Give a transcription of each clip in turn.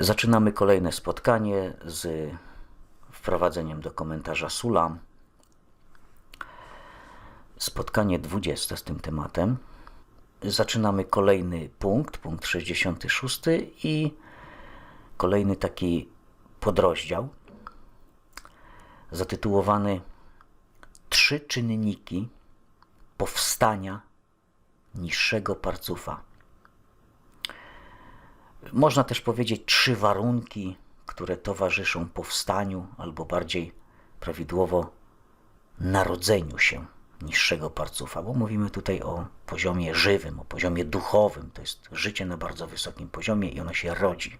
Zaczynamy kolejne spotkanie z wprowadzeniem do komentarza Sulam. Spotkanie 20 z tym tematem. Zaczynamy kolejny punkt, punkt 66 i kolejny taki podrozdział zatytułowany Trzy czynniki powstania niższego parcufa. Można też powiedzieć trzy warunki, które towarzyszą powstaniu, albo bardziej prawidłowo narodzeniu się niższego parcufa, bo mówimy tutaj o poziomie żywym, o poziomie duchowym. To jest życie na bardzo wysokim poziomie i ono się rodzi.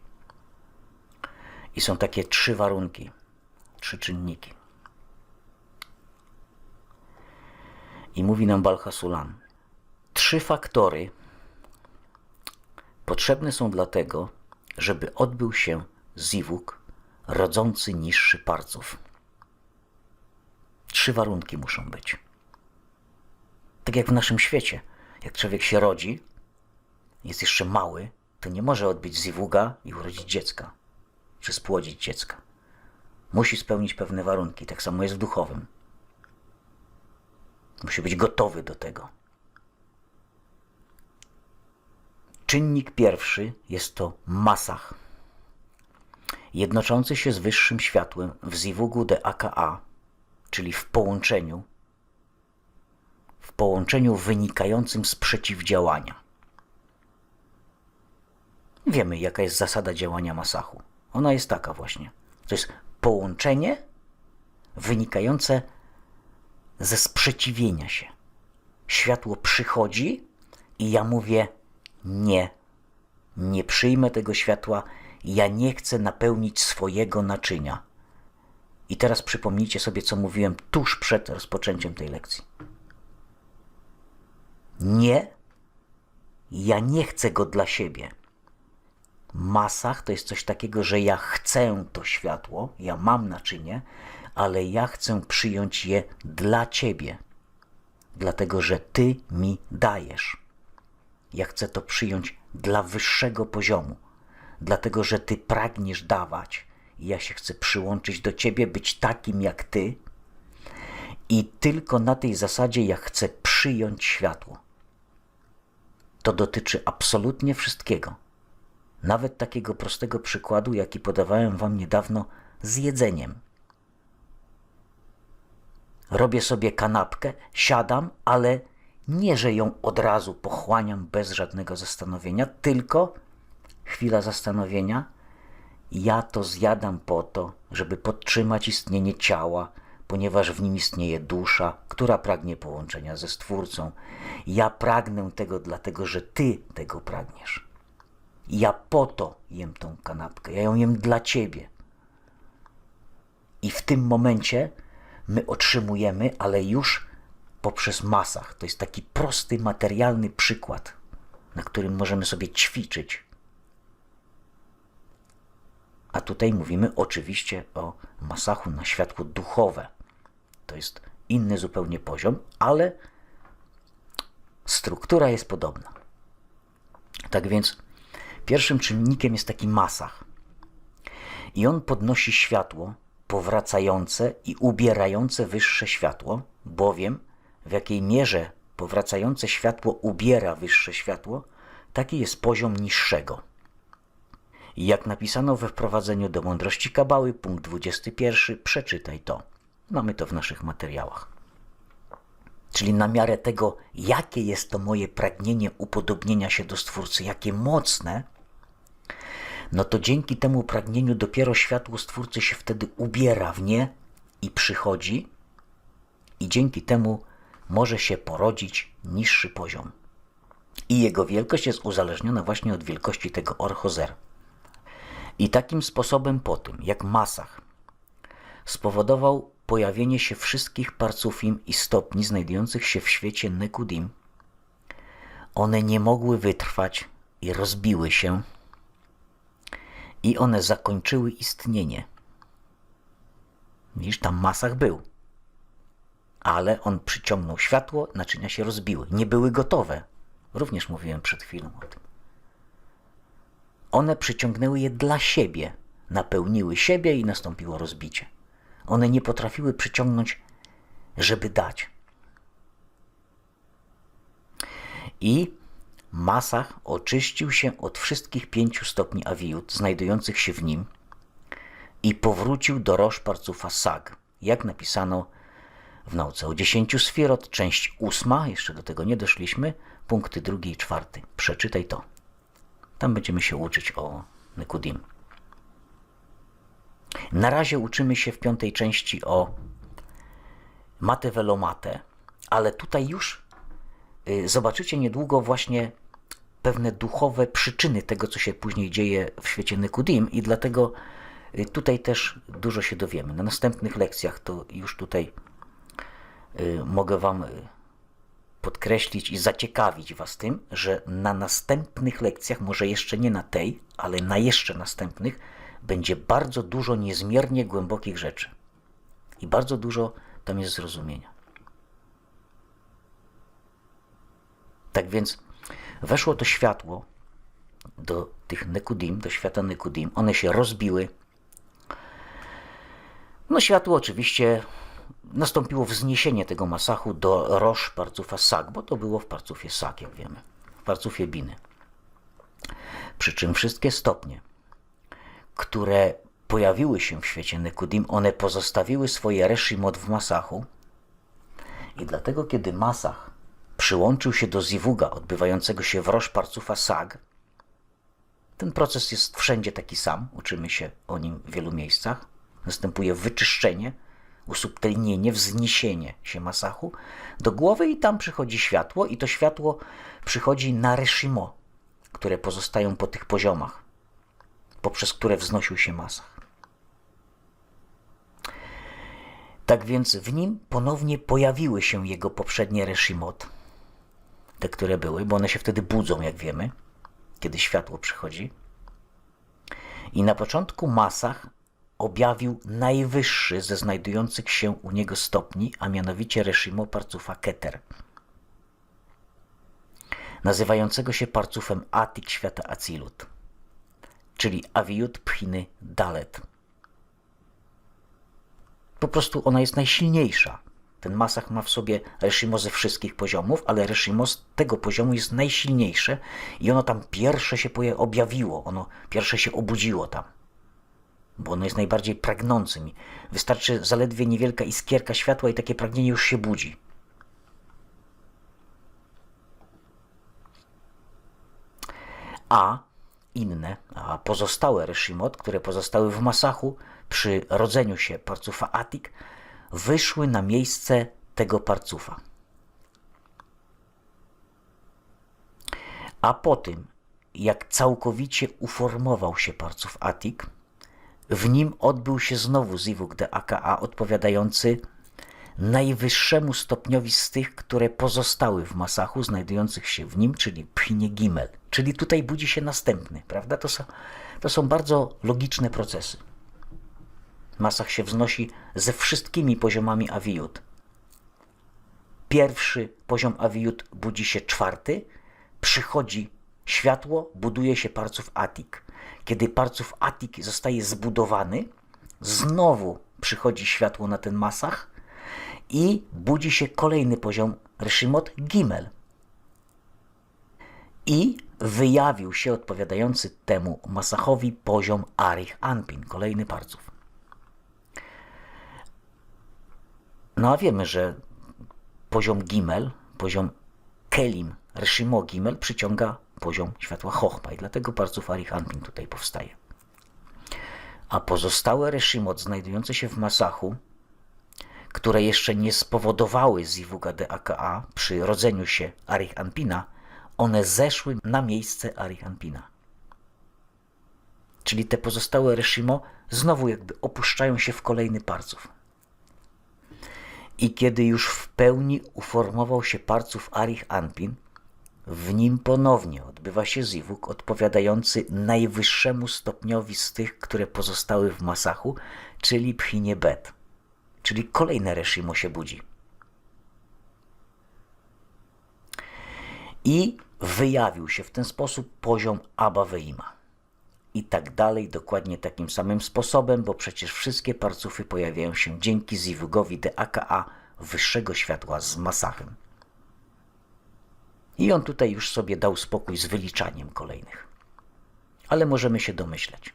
I są takie trzy warunki, trzy czynniki. I mówi nam Balhasulam. Trzy faktory potrzebne są dlatego, żeby odbył się ziwuk rodzący niższy parców. Trzy warunki muszą być. Tak jak w naszym świecie. Jak człowiek się rodzi, jest jeszcze mały, to nie może odbyć ziwuga i urodzić dziecka, czy spłodzić dziecka. Musi spełnić pewne warunki. Tak samo jest w duchowym. Musi być gotowy do tego. Czynnik pierwszy jest to masach. Jednoczący się z wyższym światłem w ziwugu de aka, czyli w połączeniu, w połączeniu wynikającym z przeciwdziałania. Wiemy, jaka jest zasada działania masachu. Ona jest taka właśnie. To jest połączenie wynikające ze sprzeciwienia się. Światło przychodzi i ja mówię nie. Nie przyjmę tego światła, ja nie chcę napełnić swojego naczynia. I teraz przypomnijcie sobie, co mówiłem tuż przed rozpoczęciem tej lekcji. Nie, ja nie chcę go dla siebie. Masach to jest coś takiego, że ja chcę to światło, ja mam naczynie, ale ja chcę przyjąć je dla Ciebie, dlatego że Ty mi dajesz. Ja chcę to przyjąć dla wyższego poziomu, dlatego że Ty pragniesz dawać. I ja się chcę przyłączyć do Ciebie, być takim jak Ty. I tylko na tej zasadzie ja chcę przyjąć światło. To dotyczy absolutnie wszystkiego. Nawet takiego prostego przykładu, jaki podawałem Wam niedawno z jedzeniem. Robię sobie kanapkę, siadam, ale nie, że ją od razu pochłaniam bez żadnego zastanowienia, tylko chwila zastanowienia. Ja to zjadam po to, żeby podtrzymać istnienie ciała, ponieważ w nim istnieje dusza, która pragnie połączenia ze Stwórcą. Ja pragnę tego dlatego, że Ty tego pragniesz. Ja po to jem tą kanapkę, ja ją jem dla Ciebie. I w tym momencie my otrzymujemy, ale już poprzez masach. To jest taki prosty, materialny przykład, na którym możemy sobie ćwiczyć. A tutaj mówimy oczywiście o masachu na światło duchowe. To jest inny zupełnie poziom, ale struktura jest podobna. Tak więc pierwszym czynnikiem jest taki masach. I on podnosi światło powracające i ubierające wyższe światło, bowiem w jakiej mierze powracające światło ubiera wyższe światło, taki jest poziom niższego. Jak napisano we wprowadzeniu do mądrości Kabały, punkt 21, przeczytaj to. Mamy to w naszych materiałach. Czyli na miarę tego, jakie jest to moje pragnienie upodobnienia się do Stwórcy, jakie mocne, no to dzięki temu pragnieniu dopiero światło Stwórcy się wtedy ubiera w nie i przychodzi, i dzięki temu może się porodzić niższy poziom. I jego wielkość jest uzależniona właśnie od wielkości tego orchozer. I takim sposobem po tym, jak Masach spowodował pojawienie się wszystkich parcufim i stopni znajdujących się w świecie Nekudim, one nie mogły wytrwać i rozbiły się, i one zakończyły istnienie. Widzisz, tam Masach był ale on przyciągnął światło, naczynia się rozbiły. Nie były gotowe. Również mówiłem przed chwilą o tym. one przyciągnęły je dla siebie, napełniły siebie i nastąpiło rozbicie. One nie potrafiły przyciągnąć, żeby dać. I Masach oczyścił się od wszystkich pięciu stopni awiut znajdujących się w nim i powrócił do Roszparcufa Sag, jak napisano w nauce o dziesięciu sfirot, część ósma, jeszcze do tego nie doszliśmy, punkty drugi i czwarty. Przeczytaj to. Tam będziemy się uczyć o Nekudim. Na razie uczymy się w piątej części o Mate Velomate, ale tutaj już y, zobaczycie niedługo właśnie pewne duchowe przyczyny tego, co się później dzieje w świecie Nekudim i dlatego y, tutaj też dużo się dowiemy. Na następnych lekcjach to już tutaj mogę Wam y, podkreślić i zaciekawić Was tym, że na następnych lekcjach, może jeszcze nie na tej, ale na jeszcze następnych, będzie bardzo dużo niezmiernie głębokich rzeczy. I bardzo dużo tam jest zrozumienia. Tak więc weszło to światło do tych Nekudim, do świata Nekudim. One się rozbiły. No światło oczywiście nastąpiło wzniesienie tego masachu do roż parcufa Sag, bo to było w parcufie Sag, jak wiemy, w parcufie Biny. Przy czym wszystkie stopnie, które pojawiły się w świecie Nekudim, one pozostawiły swoje reszimot w masachu i dlatego kiedy masach przyłączył się do zivuga odbywającego się w roż parcufa Sag, ten proces jest wszędzie taki sam, uczymy się o nim w wielu miejscach. Następuje wyczyszczenie, usubtelnienie, wzniesienie się masachu do głowy i tam przychodzi światło i to światło przychodzi na reshimo, które pozostają po tych poziomach, poprzez które wznosił się masach. Tak więc w nim ponownie pojawiły się jego poprzednie reshimot, te, które były, bo one się wtedy budzą, jak wiemy, kiedy światło przychodzi. I na początku masach objawił najwyższy ze znajdujących się u niego stopni, a mianowicie Reshimo Parcufa Keter, nazywającego się parcufem Atik świata Acilut, czyli Aviut Pchiny Dalet. Po prostu ona jest najsilniejsza. Ten masach ma w sobie Reshimo ze wszystkich poziomów, ale Reshimo z tego poziomu jest najsilniejsze i ono tam pierwsze się objawiło, ono pierwsze się obudziło tam bo ono jest najbardziej pragnącym. Wystarczy zaledwie niewielka iskierka światła i takie pragnienie już się budzi. A inne, a pozostałe reszimot, które pozostały w Masachu przy rodzeniu się parcufa Atik, wyszły na miejsce tego parcufa. A po tym, jak całkowicie uformował się parcuf Atik, w nim odbył się znowu zivuk de aka odpowiadający najwyższemu stopniowi z tych, które pozostały w masachu znajdujących się w nim, czyli pchnie gimel. Czyli tutaj budzi się następny, prawda? To są, to są bardzo logiczne procesy. Masach się wznosi ze wszystkimi poziomami awiut. Pierwszy poziom awiut budzi się czwarty, przychodzi światło, buduje się parców atik. Kiedy parców Atik zostaje zbudowany, znowu przychodzi światło na ten masach i budzi się kolejny poziom Reshimot Gimel. I wyjawił się odpowiadający temu masachowi poziom Arich Anpin, kolejny parców. No a wiemy, że poziom Gimel, poziom Kelim Reshimo Gimel przyciąga poziom światła Chochma i dlatego parców Arihanpin tutaj powstaje. A pozostałe Reshimot znajdujące się w Masachu, które jeszcze nie spowodowały Zivuga de Aka przy rodzeniu się Arihanpina, one zeszły na miejsce Arihanpina. Czyli te pozostałe Reshimo znowu jakby opuszczają się w kolejny parców. I kiedy już w pełni uformował się parców Arich Anpin, w nim ponownie odbywa się zivuk odpowiadający najwyższemu stopniowi z tych, które pozostały w masachu, czyli pchinie bet. Czyli kolejne reshimo się budzi. I wyjawił się w ten sposób poziom Abba Veima. i tak dalej, dokładnie takim samym sposobem, bo przecież wszystkie parcufy pojawiają się dzięki Zivugowi de aka wyższego światła z Masachem. I on tutaj już sobie dał spokój z wyliczaniem kolejnych. Ale możemy się domyśleć,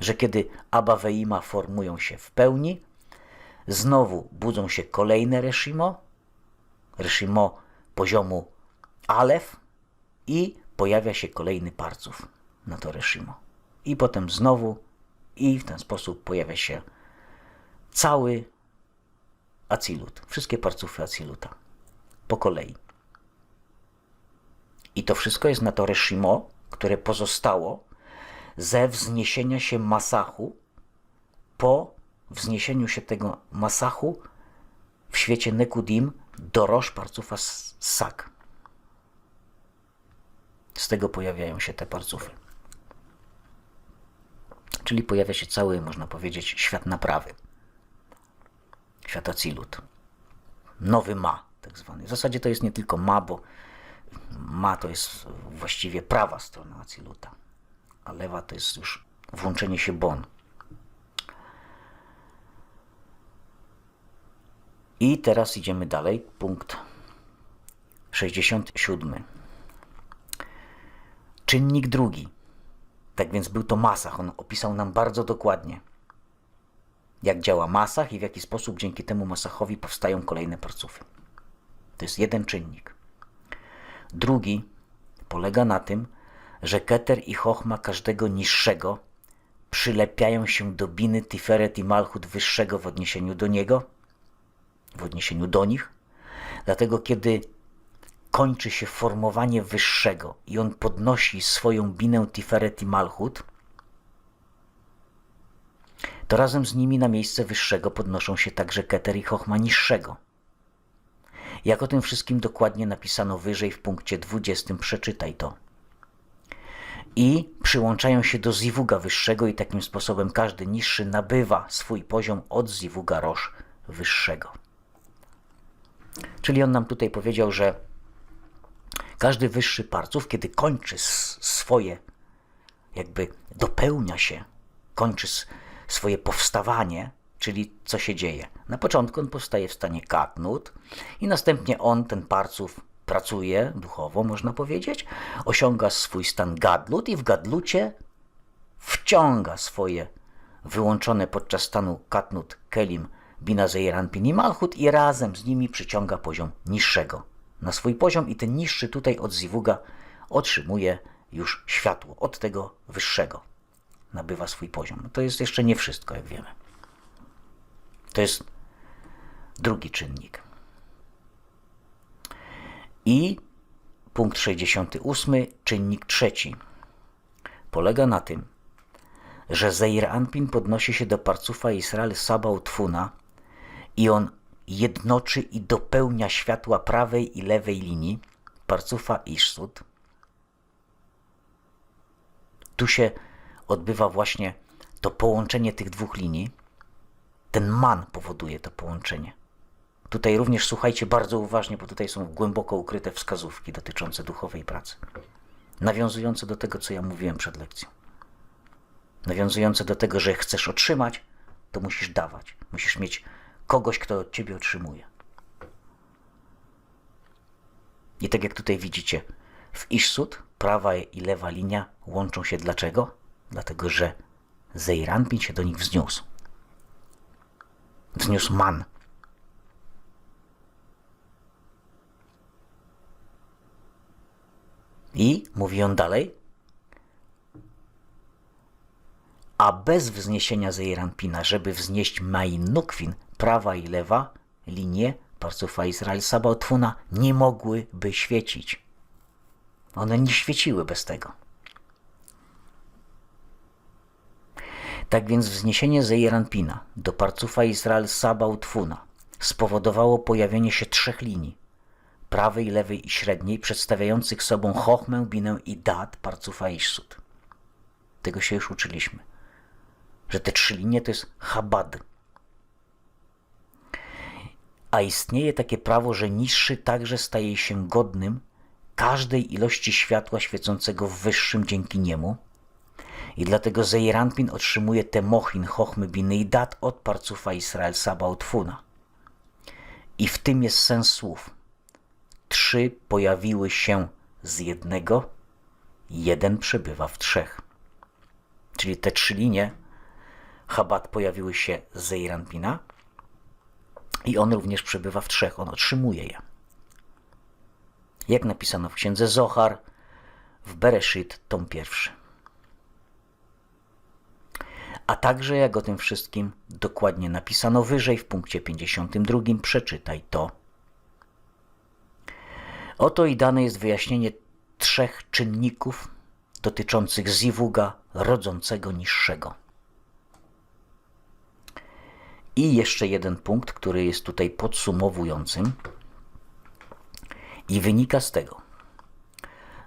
że kiedy Abba Veima formują się w pełni, znowu budzą się kolejne Reshimo, Reshimo poziomu Alef i pojawia się kolejny parców na to Reshimo. I potem znowu i w ten sposób pojawia się cały Acilut, wszystkie parcufy Aciluta po kolei. I to wszystko jest na to Reshimo, które pozostało ze wzniesienia się Masachu po wzniesieniu się tego Masachu w świecie Nekudim do Rosz Parcufa Sak. Z tego pojawiają się te parcufy. Czyli pojawia się cały, można powiedzieć, świat naprawy. Świat Acilut. Nowy Ma, tak zwany. W zasadzie to jest nie tylko Ma, bo Ma to jest właściwie prawa strona Aciluta, a lewa to jest już włączenie się Bon. I teraz idziemy dalej. Punkt 67. Czynnik drugi. Tak więc był to Masach. On opisał nam bardzo dokładnie, jak działa Masach i w jaki sposób dzięki temu Masachowi powstają kolejne parcufy. To jest jeden czynnik. Drugi polega na tym, że Keter i Chochma każdego niższego przylepiają się do Biny, Tiferet i Malchut wyższego w odniesieniu do niego, w odniesieniu do nich. Dlatego kiedy kończy się formowanie wyższego i on podnosi swoją binę Tiferet i Malchut, to razem z nimi na miejsce wyższego podnoszą się także Keter i Chochma niższego. Jak o tym wszystkim dokładnie napisano wyżej w punkcie 20, przeczytaj to. I przyłączają się do Zivuga wyższego i takim sposobem każdy niższy nabywa swój poziom od Zivuga Roż wyższego. Czyli on nam tutaj powiedział, że każdy wyższy parców, kiedy kończy swoje, jakby dopełnia się, kończy swoje powstawanie, czyli co się dzieje. Na początku on powstaje w stanie katnut i następnie on, ten parców, pracuje duchowo, można powiedzieć, osiąga swój stan gadlut i w gadlucie wciąga swoje wyłączone podczas stanu katnut kelim bina zeiran pini malchut i razem z nimi przyciąga poziom niższego na swój poziom i ten niższy tutaj od zivuga otrzymuje już światło od tego wyższego. Nabywa swój poziom. To jest jeszcze nie wszystko, jak wiemy. To jest drugi czynnik. I punkt 68, czynnik trzeci, polega na tym, że Zeir Anpin podnosi się do parcufa Israel Sabał Tfuna i on jednoczy i dopełnia światła prawej i lewej linii parcufa Iszsud. Tu się odbywa właśnie to połączenie tych dwóch linii. Ten man powoduje to połączenie. Tutaj również słuchajcie bardzo uważnie, bo tutaj są głęboko ukryte wskazówki dotyczące duchowej pracy. Nawiązujące do tego, co ja mówiłem przed lekcją. Nawiązujące do tego, że chcesz otrzymać, to musisz dawać. Musisz mieć kogoś, kto od ciebie otrzymuje. I tak jak tutaj widzicie, w Iszsud prawa i lewa linia łączą się dlaczego? Dlatego, że Zeiranpin się do nich wzniósł. Wzniósł man. I mówi on dalej, a bez wzniesienia Zeiranpina, żeby wznieść Main Nukwin, prawa i lewa linie parcufa Izrael Sabaotfuna nie mogłyby świecić. One nie świeciły bez tego. Tak więc wzniesienie Zeiranpina do parcufa Izrael Sabautfuna spowodowało pojawienie się trzech linii prawej, lewej i średniej, przedstawiających sobą Chochmę, Binę i Dat parcufa Iszsud. Tego się już uczyliśmy. Że te trzy linie to jest Chabad. A istnieje takie prawo, że niższy także staje się godnym każdej ilości światła świecącego w wyższym dzięki niemu I dlatego Zeiranpin otrzymuje te mochin, chochmy, biny i dat od parcufa Israel Sabautfuna. I w tym jest sens słów. Trzy pojawiły się z jednego, jeden przebywa w trzech. Czyli te trzy linie Chabad pojawiły się z Zeiranpina i on również przebywa w trzech, on otrzymuje je. Jak napisano w księdze Zohar w Bereshit, tom pierwszy. A także, jak o tym wszystkim dokładnie napisano wyżej w punkcie 52, przeczytaj to. Oto i dane jest wyjaśnienie trzech czynników dotyczących ziwuga rodzącego niższego. I jeszcze jeden punkt, który jest tutaj podsumowującym i wynika z tego,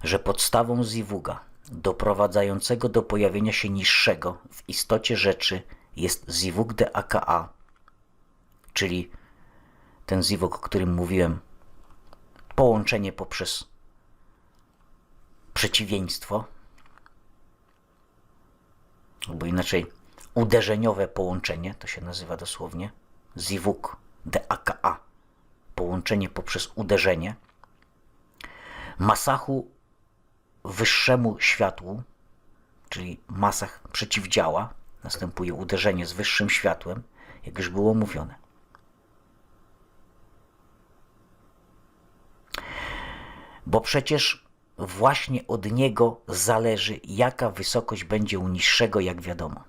że podstawą ziwuga doprowadzającego do pojawienia się niższego w istocie rzeczy jest ziwug de aka, czyli ten ziwug, o którym mówiłem, połączenie poprzez przeciwieństwo, albo inaczej uderzeniowe połączenie, to się nazywa dosłownie, zivuk de aka, połączenie poprzez uderzenie, masachu wyższemu światłu, czyli masach przeciwdziała, następuje uderzenie z wyższym światłem, jak już było mówione. Bo przecież właśnie od niego zależy, jaka wysokość będzie u niższego, jak wiadomo.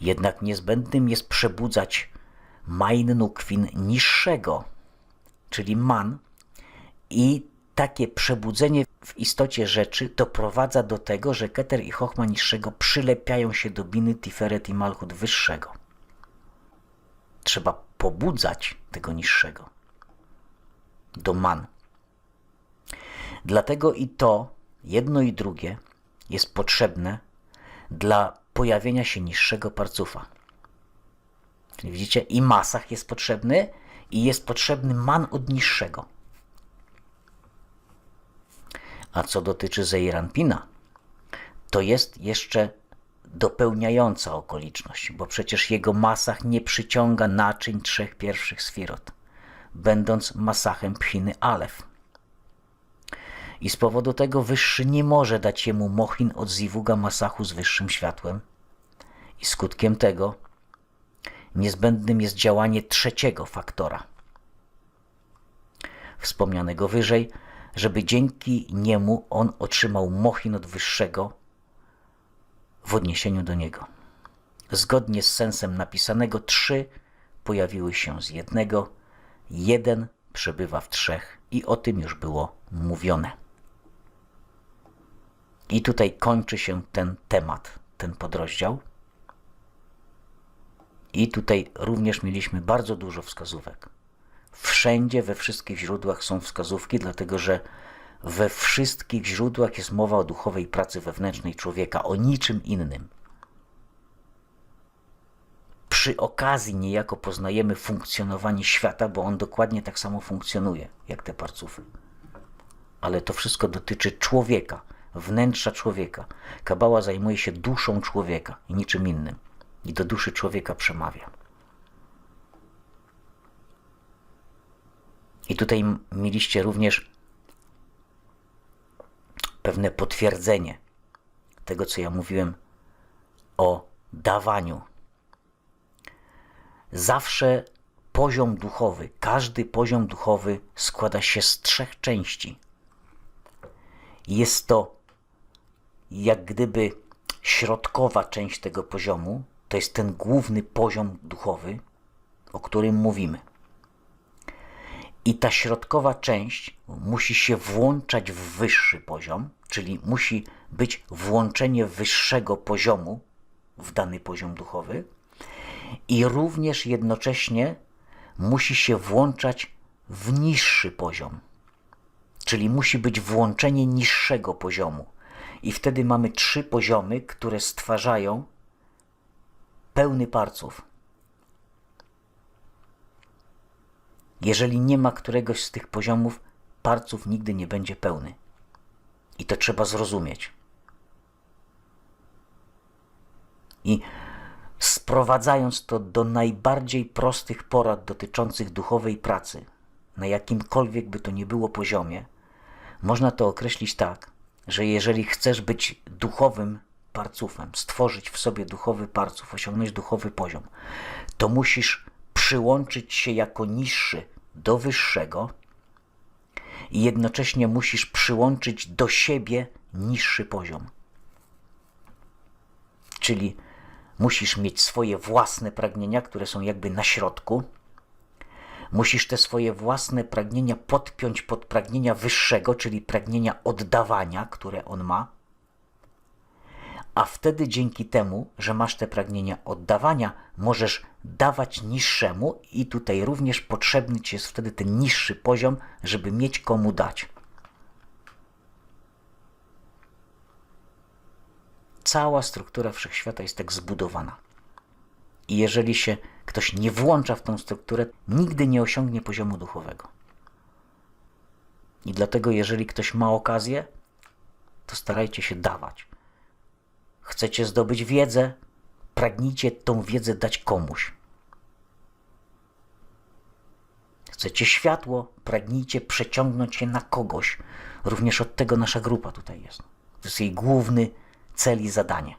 Jednak niezbędnym jest przebudzać mainnukwin niższego, czyli man, i takie przebudzenie w istocie rzeczy doprowadza do tego, że Keter i Chochma niższego przylepiają się do Biny, Tiferet i Malchut wyższego. Trzeba pobudzać tego niższego do man. Dlatego i to, jedno i drugie, jest potrzebne dla pojawienia się niższego parcufa. Czyli widzicie, i masach jest potrzebny, i jest potrzebny man od niższego. A co dotyczy Zeiranpina, to jest jeszcze dopełniająca okoliczność, bo przecież jego masach nie przyciąga naczyń trzech pierwszych sfirot, będąc masachem pchiny Alef. I z powodu tego wyższy nie może dać jemu mochin od ziwuga masachu z wyższym światłem. I skutkiem tego niezbędnym jest działanie trzeciego faktora, wspomnianego wyżej, żeby dzięki niemu on otrzymał mochin od wyższego w odniesieniu do niego. Zgodnie z sensem napisanego, trzy pojawiły się z jednego, jeden przebywa w trzech i o tym już było mówione. I tutaj kończy się ten temat, ten podrozdział. I tutaj również mieliśmy bardzo dużo wskazówek. Wszędzie, we wszystkich źródłach są wskazówki, dlatego że we wszystkich źródłach jest mowa o duchowej pracy wewnętrznej człowieka, o niczym innym. Przy okazji niejako poznajemy funkcjonowanie świata, bo on dokładnie tak samo funkcjonuje jak te parcufy. Ale to wszystko dotyczy człowieka, wnętrza człowieka. Kabała zajmuje się duszą człowieka i niczym innym. I do duszy człowieka przemawia. I tutaj mieliście również pewne potwierdzenie tego, co ja mówiłem o dawaniu. Zawsze poziom duchowy, każdy poziom duchowy składa się z trzech części. Jest to jak gdyby środkowa część tego poziomu, to jest ten główny poziom duchowy, o którym mówimy. I ta środkowa część musi się włączać w wyższy poziom, czyli musi być włączenie wyższego poziomu w dany poziom duchowy, i również jednocześnie musi się włączać w niższy poziom, czyli musi być włączenie niższego poziomu. I wtedy mamy trzy poziomy, które stwarzają pełny parców. Jeżeli nie ma któregoś z tych poziomów, parców nigdy nie będzie pełny. I to trzeba zrozumieć. I sprowadzając to do najbardziej prostych porad dotyczących duchowej pracy, na jakimkolwiek by to nie było poziomie, można to określić tak, że jeżeli chcesz być duchowym parcufem, stworzyć w sobie duchowy parcuf, osiągnąć duchowy poziom, to musisz przyłączyć się jako niższy do wyższego i jednocześnie musisz przyłączyć do siebie niższy poziom. Czyli musisz mieć swoje własne pragnienia, które są jakby na środku. Musisz te swoje własne pragnienia podpiąć pod pragnienia wyższego, czyli pragnienia oddawania, które on ma. A wtedy dzięki temu, że masz te pragnienia oddawania, możesz dawać niższemu i tutaj również potrzebny ci jest wtedy ten niższy poziom, żeby mieć komu dać. Cała struktura wszechświata jest tak zbudowana. I jeżeli się ktoś nie włącza w tą strukturę, nigdy nie osiągnie poziomu duchowego. I dlatego, jeżeli ktoś ma okazję, to starajcie się dawać. Chcecie zdobyć wiedzę, pragnijcie tą wiedzę dać komuś. Chcecie światło, pragnijcie przeciągnąć je na kogoś. Również od tego nasza grupa tutaj jest. To jest jej główny cel i zadanie.